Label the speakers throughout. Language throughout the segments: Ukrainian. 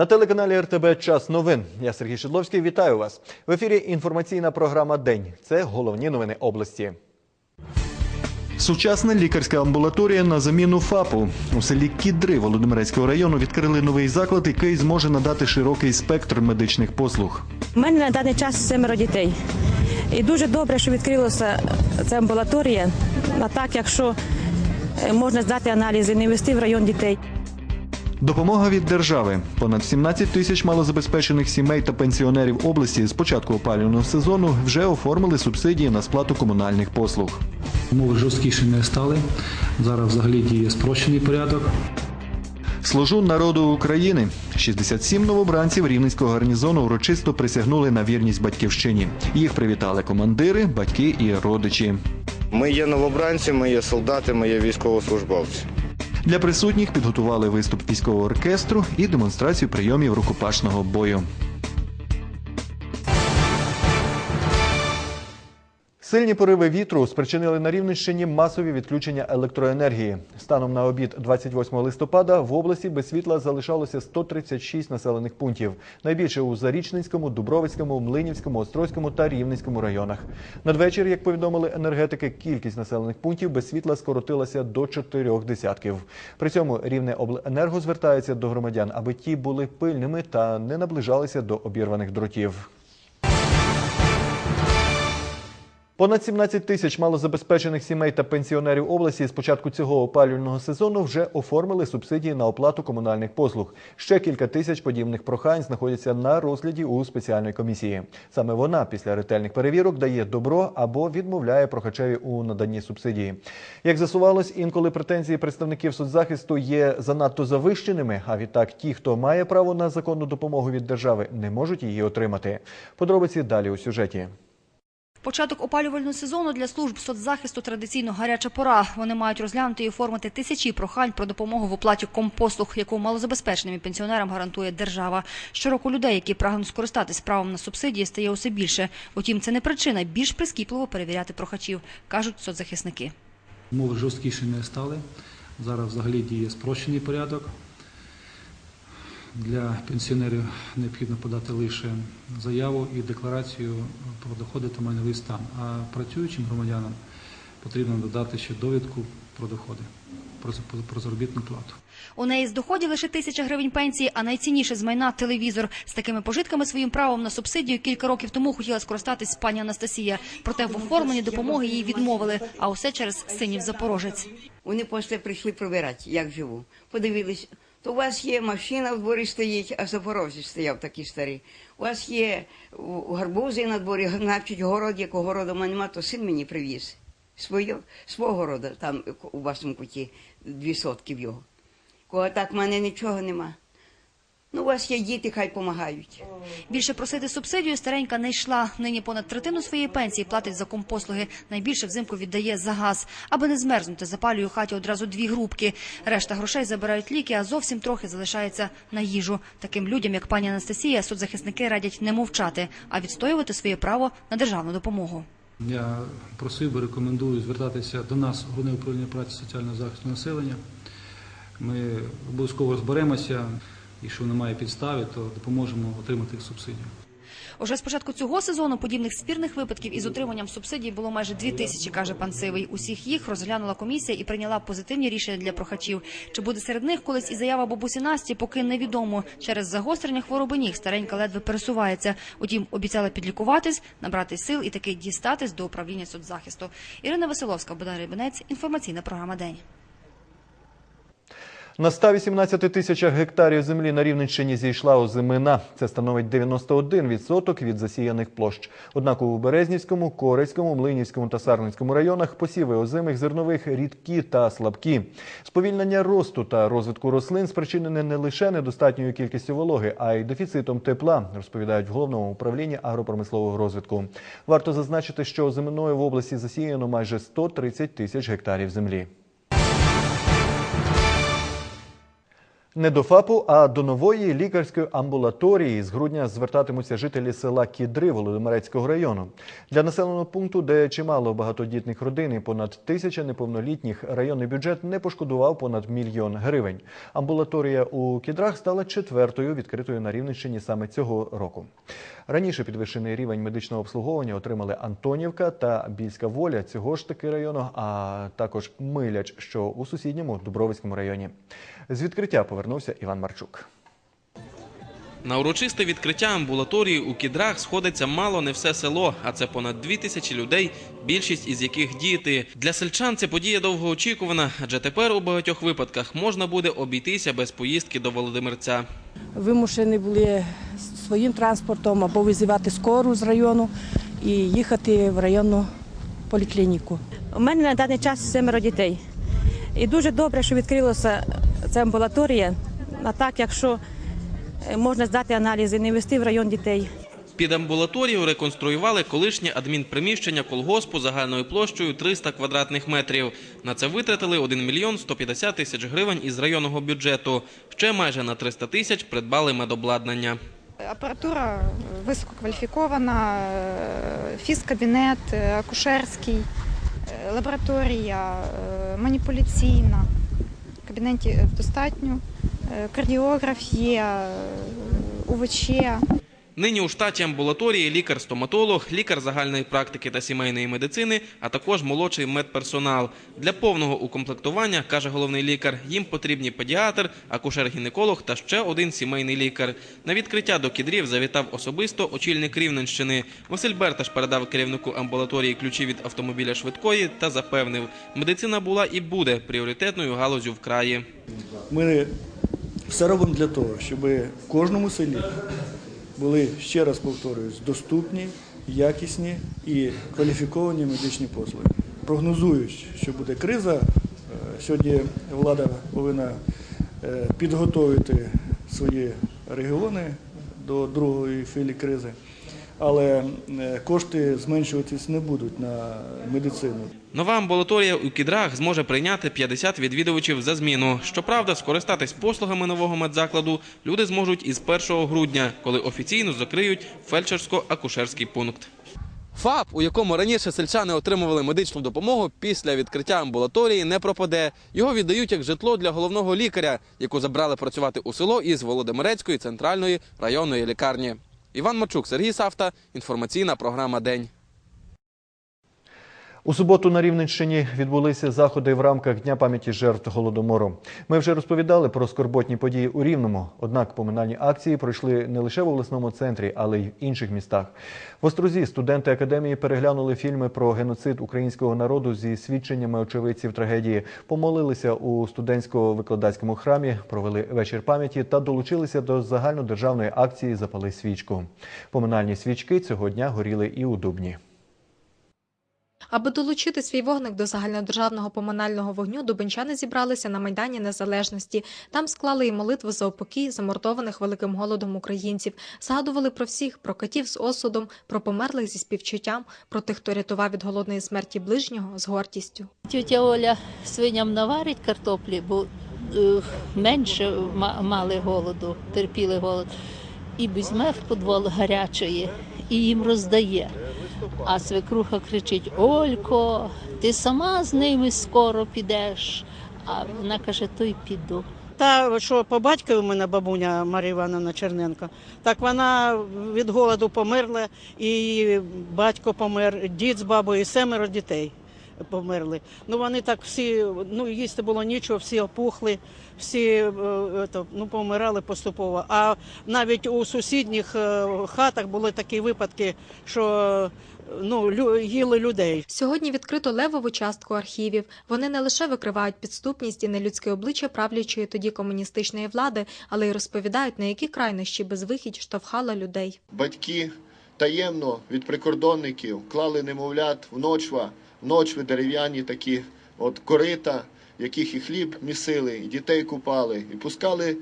Speaker 1: На телеканалі РТБ Час новин. Я Сергій Шедловський. Вітаю вас. В ефірі інформаційна програма День. Це головні новини області. Сучасна лікарська амбулаторія на заміну ФАПу. У селі Кідри Володимирецького району відкрили новий заклад, який зможе надати широкий спектр медичних послуг.
Speaker 2: У мене на даний час семеро дітей. І дуже добре, що відкрилася ця амбулаторія. А так, якщо е, можна здати аналізи, не вести в район дітей.
Speaker 1: Допомога від держави. Понад 17 тисяч малозабезпечених сімей та пенсіонерів області з початку опалювального сезону вже оформили субсидії на сплату комунальних послуг.
Speaker 3: Умови жорсткіші не стали. Зараз взагалі діє спрощений порядок.
Speaker 1: Служу народу України. 67 новобранців Рівненського гарнізону урочисто присягнули на вірність батьківщині. Їх привітали командири, батьки і родичі.
Speaker 4: Ми є новобранці, ми є солдати, ми є військовослужбовці.
Speaker 1: Для присутніх підготували виступ військового оркестру і демонстрацію прийомів рукопашного бою. Сильні пориви вітру спричинили на Рівненщині масові відключення електроенергії. Станом на обід 28 листопада в області без світла залишалося 136 населених пунктів. Найбільше у Зарічненському, Дубровицькому, Млинівському, Острозькому та Рівненському районах. Надвечір, як повідомили енергетики, кількість населених пунктів без світла скоротилася до чотирьох десятків. При цьому рівне обленерго звертається до громадян, аби ті були пильними та не наближалися до обірваних дротів. Понад 17 тисяч малозабезпечених сімей та пенсіонерів області з початку цього опалювального сезону вже оформили субсидії на оплату комунальних послуг. Ще кілька тисяч подібних прохань знаходяться на розгляді у спеціальної комісії. Саме вона після ретельних перевірок дає добро або відмовляє прохачеві у наданні субсидії. Як з'ясувалось, інколи претензії представників соцзахисту є занадто завищеними. А відтак, ті, хто має право на законну допомогу від держави, не можуть її отримати. Подробиці далі у сюжеті.
Speaker 5: Початок опалювального сезону для служб соцзахисту традиційно гаряча пора. Вони мають розглянути і оформити тисячі прохань про допомогу в оплаті компослуг, яку малозабезпеченим пенсіонерам гарантує держава. Щороку людей, які прагнуть скористатись правом на субсидії, стає усе більше. Утім, це не причина більш прискіпливо перевіряти прохачів, кажуть соцзахисники.
Speaker 3: Умови жорсткіші не стали. Зараз взагалі діє спрощений порядок. Для пенсіонерів необхідно подати лише заяву і декларацію про доходи та майновий стан. А працюючим громадянам потрібно додати ще довідку про доходи, про, заробітну плату.
Speaker 5: У неї з доходів лише тисяча гривень пенсії, а найцінніше з майна – телевізор. З такими пожитками своїм правом на субсидію кілька років тому хотіла скористатись пані Анастасія. Проте в оформленні допомоги їй відмовили, а усе через синів Запорожець.
Speaker 6: Вони просто прийшли провірати, як живу. Подивились, то у вас є машина в дворі стоїть, а Запорожець стояв такий старий. У вас є гарбузи на дворі, навчить город, якого городу мене нема, то син мені привіз. Своє, свого городу, там у вашому куті, дві сотки в його. Кого так в мене нічого нема. Ну, у вас є діти, хай допомагають.
Speaker 5: Більше просити субсидію старенька не йшла. Нині понад третину своєї пенсії платить за компослуги. Найбільше взимку віддає за газ. Аби не змерзнути, запалює у хаті одразу дві грубки. Решта грошей забирають ліки, а зовсім трохи залишається на їжу. Таким людям, як пані Анастасія, соцзахисники радять не мовчати, а відстоювати своє право на державну допомогу.
Speaker 3: Я просив би, рекомендую звертатися до нас, головне управління праці соціального захисту населення. Ми обов'язково розберемося, якщо немає підстави, то допоможемо отримати субсидію.
Speaker 5: Уже з початку цього сезону подібних спірних випадків із отриманням субсидій було майже дві тисячі, каже пан Сивий. Усіх їх розглянула комісія і прийняла позитивні рішення для прохачів. Чи буде серед них колись і заява бабусі Насті, поки невідомо. Через загострення хвороби ніг старенька ледве пересувається. Утім, обіцяла підлікуватись, набрати сил і таки дістатись до управління соцзахисту. Ірина Василовська, Богдан Рибинець, інформаційна програма День.
Speaker 1: На 118 тисячах гектарів землі на Рівненщині зійшла озимина. Це становить 91% від засіяних площ. Однак у Березнівському, Корецькому, Млинівському та Сарненському районах посіви озимих зернових рідкі та слабкі. Сповільнення росту та розвитку рослин спричинене не лише недостатньою кількістю вологи, а й дефіцитом тепла, розповідають в головному управлінні агропромислового розвитку. Варто зазначити, що озиминою в області засіяно майже 130 тисяч гектарів землі. Не до ФАПу, а до нової лікарської амбулаторії з грудня звертатимуться жителі села Кідри Володимирецького району. Для населеного пункту, де чимало багатодітних родин і понад тисяча неповнолітніх, районний бюджет не пошкодував понад мільйон гривень. Амбулаторія у Кідрах стала четвертою відкритою на Рівненщині саме цього року. Раніше підвищений рівень медичного обслуговування отримали Антонівка та Більська воля цього ж таки району, а також Миляч, що у сусідньому Дубровицькому районі. З відкриття повернувся Іван Марчук.
Speaker 7: На урочисте відкриття амбулаторії у Кідрах сходиться мало не все село, а це понад дві тисячі людей, більшість із яких діти. Для сельчан це подія довгоочікувана, адже тепер у багатьох випадках можна буде обійтися без поїздки до Володимирця.
Speaker 8: вимушені були своїм транспортом або визивати скору з району і їхати в районну поліклініку.
Speaker 2: У мене на даний час семеро дітей. І дуже добре, що відкрилася ця амбулаторія. А так, якщо е, можна здати аналізи, не вести в район дітей.
Speaker 7: Під амбулаторію реконструювали колишнє адмінприміщення колгоспу загальною площею 300 квадратних метрів. На це витратили 1 мільйон 150 тисяч гривень із районного бюджету. Ще майже на 300 тисяч придбали медобладнання.
Speaker 9: Апаратура висококваліфікована, е, фізкабінет, е, акушерський, е, лабораторія, маніпуляційна, маніпуляційна. Кабінетів достатньо. Е, Кардіограф є, е, УВЧ.
Speaker 7: Нині у штаті амбулаторії лікар-стоматолог, лікар загальної практики та сімейної медицини, а також молодший медперсонал. Для повного укомплектування, каже головний лікар, їм потрібні педіатр, акушер-гінеколог та ще один сімейний лікар. На відкриття до кідрів завітав особисто очільник Рівненщини. Василь Берташ передав керівнику амбулаторії ключі від автомобіля швидкої та запевнив, медицина була і буде пріоритетною галузю в краї.
Speaker 10: Ми все робимо для того, щоб в кожному селі були, ще раз повторююсь, доступні, якісні і кваліфіковані медичні послуги. Прогнозують, що буде криза, е, сьогодні влада повинна е, підготовити свої регіони до другої філі кризи, але е, кошти зменшуватись не будуть на медицину.
Speaker 7: Нова амбулаторія у Кідрах зможе прийняти 50 відвідувачів за зміну. Щоправда, скористатись послугами нового медзакладу люди зможуть із 1 грудня, коли офіційно закриють фельдшерсько-акушерський пункт. ФАП, у якому раніше сельчани отримували медичну допомогу, після відкриття амбулаторії не пропаде. Його віддають як житло для головного лікаря, яку забрали працювати у село із Володимирецької центральної районної лікарні. Іван Мачук, Сергій Савта. Інформаційна програма День.
Speaker 1: У суботу на Рівненщині відбулися заходи в рамках Дня пам'яті жертв голодомору. Ми вже розповідали про скорботні події у Рівному. Однак поминальні акції пройшли не лише в обласному центрі, але й в інших містах. В Острозі студенти академії переглянули фільми про геноцид українського народу зі свідченнями очевидців трагедії, помолилися у студентсько-викладацькому храмі, провели вечір пам'яті та долучилися до загальнодержавної акції Запали свічку. Поминальні свічки цього дня горіли і у Дубні.
Speaker 11: Аби долучити свій вогник до загальнодержавного поминального вогню, дубенчани зібралися на Майдані Незалежності. Там склали і молитву за опокій замордованих великим голодом українців, згадували про всіх, про катів з осудом, про померлих зі співчуттям, про тих, хто рятував від голодної смерті ближнього з гордістю.
Speaker 12: Тетя Оля свиням наварить картоплі, бо е, менше ма- мали голоду, терпіли голод. І візьме в подвал гарячої і їм роздає. А свекруха кричить: Олько, ти сама з ними скоро підеш. А вона каже, то й піду.
Speaker 13: Та що по батькові у мене бабуня Марія Івановна Черненко, так вона від голоду померла, і батько помер, дід з бабою, і семеро дітей померли. Ну вони так всі, ну їсти було нічого, всі опухли, всі е, ето, ну, помирали поступово. А навіть у сусідніх е, хатах були такі випадки, що ну, лю- їли людей.
Speaker 11: Сьогодні відкрито левову частку архівів. Вони не лише викривають підступність і нелюдське обличчя правлячої тоді комуністичної влади, але й розповідають, на які крайнощі безвихідь штовхала людей.
Speaker 14: Батьки таємно від прикордонників клали немовлят в ночва, ночви дерев'яні такі от корита, яких і хліб місили, і дітей купали, і пускали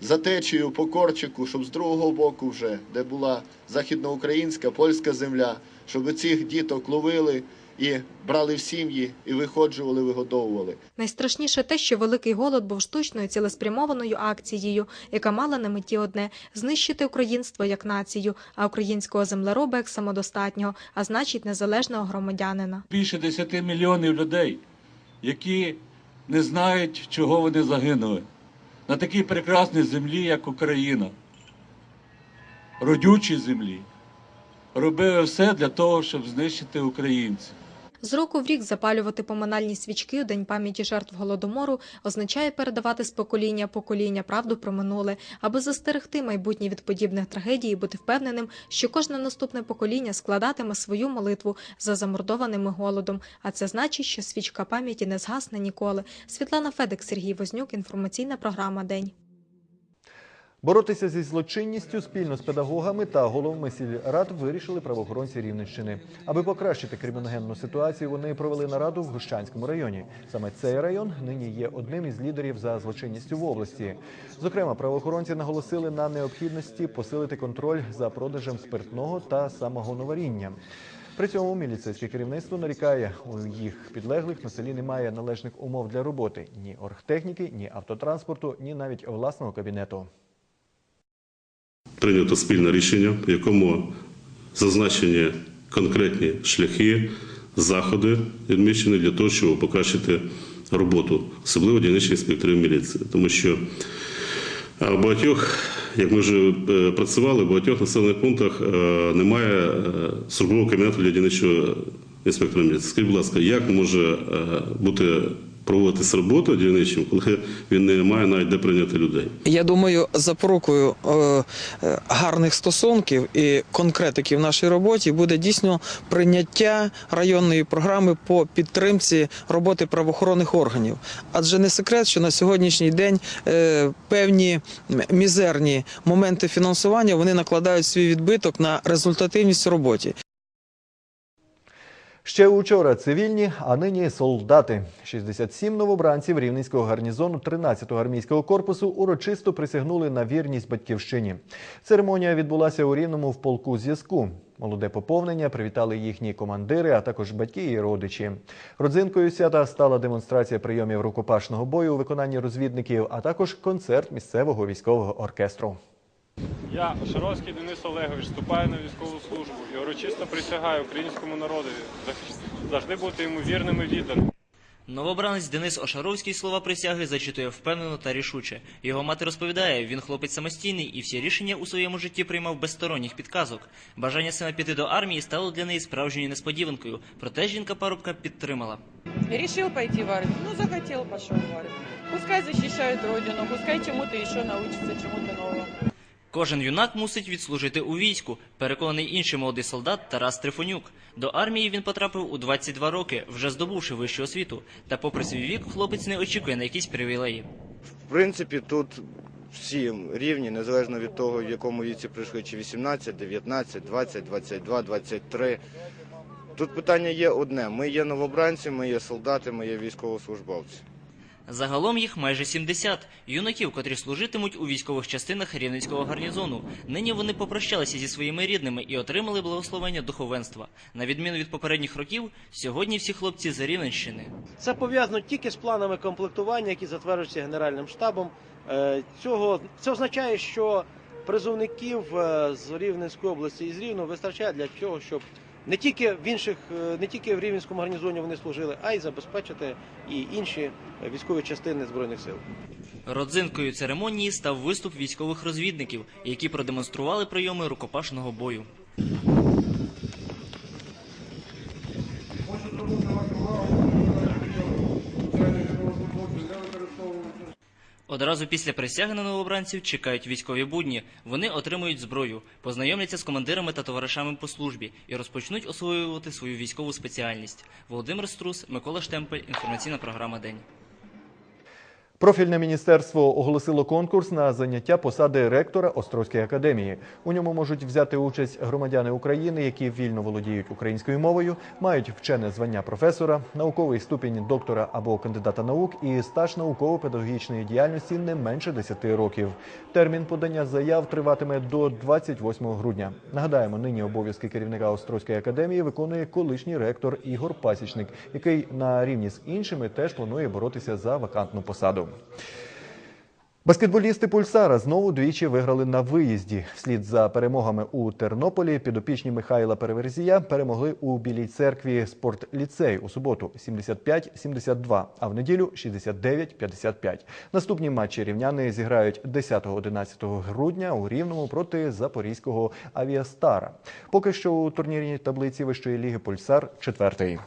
Speaker 14: за течею по корчику, щоб з другого боку вже, де була західноукраїнська, польська земля, щоб цих діток ловили і брали в сім'ї, і виходжували, вигодовували.
Speaker 11: Найстрашніше те, що великий голод був штучною цілеспрямованою акцією, яка мала на меті одне знищити українство як націю, а українського землероба як самодостатнього, а значить незалежного громадянина.
Speaker 15: більше 10 мільйонів людей, які не знають, чого вони загинули. На такій прекрасній землі, як Україна, родючій землі, робили все для того, щоб знищити українців.
Speaker 11: З року в рік запалювати поминальні свічки у День пам'яті жертв Голодомору означає передавати з покоління покоління правду про минуле, аби застерегти майбутнє від подібних трагедій і бути впевненим, що кожне наступне покоління складатиме свою молитву за замордованими голодом. А це значить, що свічка пам'яті не згасне ніколи. Світлана Федик, Сергій Вознюк, інформаційна програма День.
Speaker 1: Боротися зі злочинністю спільно з педагогами та головами сільрад вирішили правоохоронці Рівненщини. Аби покращити криміногенну ситуацію, вони провели нараду в Гощанському районі. Саме цей район нині є одним із лідерів за злочинністю в області. Зокрема, правоохоронці наголосили на необхідності посилити контроль за продажем спиртного та самогоноваріння. При цьому міліцейське керівництво нарікає, у їх підлеглих на селі немає належних умов для роботи ні оргтехніки, ні автотранспорту, ні навіть власного кабінету.
Speaker 16: Прийнято спільне рішення, в якому зазначені конкретні шляхи, заходи відмічені для того, щоб покращити роботу, особливо дільничних інспекторів міліції. Тому що е, багатьох, як ми вже е, працювали, в багатьох населених пунктах е, немає службового кабінету для дільничого інспектора міліції. Скажіть, будь ласка, як може бути проводитися робота дільничим, коли він не має навіть де прийняти людей?
Speaker 17: Я думаю, запорукою е, е, гарних стосунків і конкретики в нашій роботі буде дійсно прийняття районної програми по підтримці роботи правоохоронних органів. Адже не секрет, що на сьогоднішній день е, певні мізерні моменти фінансування вони накладають свій відбиток на результативність в роботі.
Speaker 1: Ще учора цивільні, а нині солдати. 67 новобранців Рівненського гарнізону 13-го армійського корпусу урочисто присягнули на вірність батьківщині. Церемонія відбулася у Рівному в полку зв'язку. Молоде поповнення привітали їхні командири, а також батьки і родичі. Родзинкою свята стала демонстрація прийомів рукопашного бою у виконанні розвідників, а також концерт місцевого військового оркестру.
Speaker 18: Я, Шаровський Денис Олегович, вступаю на військову службу і урочисто присягаю українському народові завжди бути йому вірним і відданим.
Speaker 19: Новобранець Денис Ошаровський слова присяги зачитує впевнено та рішуче. Його мати розповідає, він хлопець самостійний і всі рішення у своєму житті приймав без сторонніх підказок. Бажання сина піти до армії стало для неї справжньою несподіванкою. Проте жінка парубка підтримала.
Speaker 20: Решил пойти в армию. Ну, захотел, пошел в армию. Пускай защищает родину, пускай чему-то еще научится, чему-то новому.
Speaker 19: Кожен юнак мусить відслужити у війську, переконаний інший молодий солдат Тарас Трифонюк. До армії він потрапив у 22 роки, вже здобувши вищу освіту. Та попри свій вік, хлопець не очікує на якісь привілеї.
Speaker 4: В принципі, тут всі рівні, незалежно від того, в якому віці прийшли, чи 18, 19, 20, 22, 23. Тут питання є одне: ми є новобранці, ми є солдати, ми є військовослужбовці.
Speaker 19: Загалом їх майже 70 юнаків, котрі служитимуть у військових частинах Рівненського гарнізону. Нині вони попрощалися зі своїми рідними і отримали благословення духовенства. На відміну від попередніх років, сьогодні всі хлопці з Рівненщини.
Speaker 21: Це пов'язано тільки з планами комплектування, які затверджуються Генеральним штабом. Е, Цього це означає, що призовників е, з Рівненської області і з Рівного вистачає для того, щоб не тільки в інших, е, не тільки в Рівненському гарнізоні вони служили, а й забезпечити і інші військові частини збройних сил.
Speaker 19: Родзинкою церемонії став виступ військових розвідників, які продемонстрували прийоми рукопашного бою. Одразу після присяги на новобранців чекають військові будні. Вони отримують зброю, познайомляться з командирами та товаришами по службі і розпочнуть освоювати свою військову спеціальність. Володимир Струс, Микола Штемпель, інформаційна програма День.
Speaker 1: Профільне міністерство оголосило конкурс на заняття посади ректора Острозької академії. У ньому можуть взяти участь громадяни України, які вільно володіють українською мовою, мають вчене звання професора, науковий ступінь доктора або кандидата наук і стаж науково-педагогічної діяльності не менше 10 років. Термін подання заяв триватиме до 28 грудня. Нагадаємо, нині обов'язки керівника Острозької академії виконує колишній ректор Ігор Пасічник, який на рівні з іншими теж планує боротися за вакантну посаду. Баскетболісти Пульсара знову двічі виграли на виїзді. Вслід за перемогами у Тернополі підопічні Михайла Переверзія перемогли у Білій церкві спортліцей у суботу 75-72, а в неділю 69-55. Наступні матчі рівняни зіграють 10-11 грудня у Рівному проти Запорізького Авіастара. Поки що у турнірній таблиці вищої ліги Пульсар четвертий.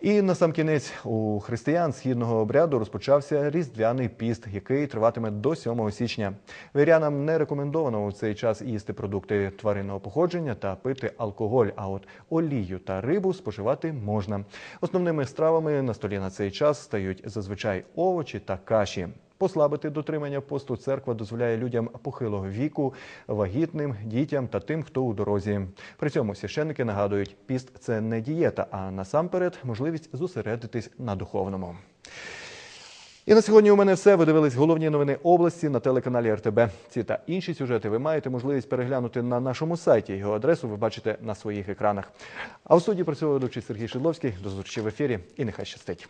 Speaker 1: І на сам кінець у християн східного обряду розпочався різдвяний піст, який триватиме до 7 січня. Вірянам не рекомендовано у цей час їсти продукти тваринного походження та пити алкоголь. А от олію та рибу споживати можна. Основними стравами на столі на цей час стають зазвичай овочі та каші. Послабити дотримання посту церква дозволяє людям похилого віку, вагітним, дітям та тим, хто у дорозі. При цьому священники нагадують, піст це не дієта, а насамперед можливість зосередитись на духовному. І на сьогодні у мене все. Ви дивились головні новини області на телеканалі РТБ. Ці та інші сюжети ви маєте можливість переглянути на нашому сайті. Його адресу ви бачите на своїх екранах. А в студії працював ведучий Сергій Шидловський. До зустрічі в ефірі і нехай щастить.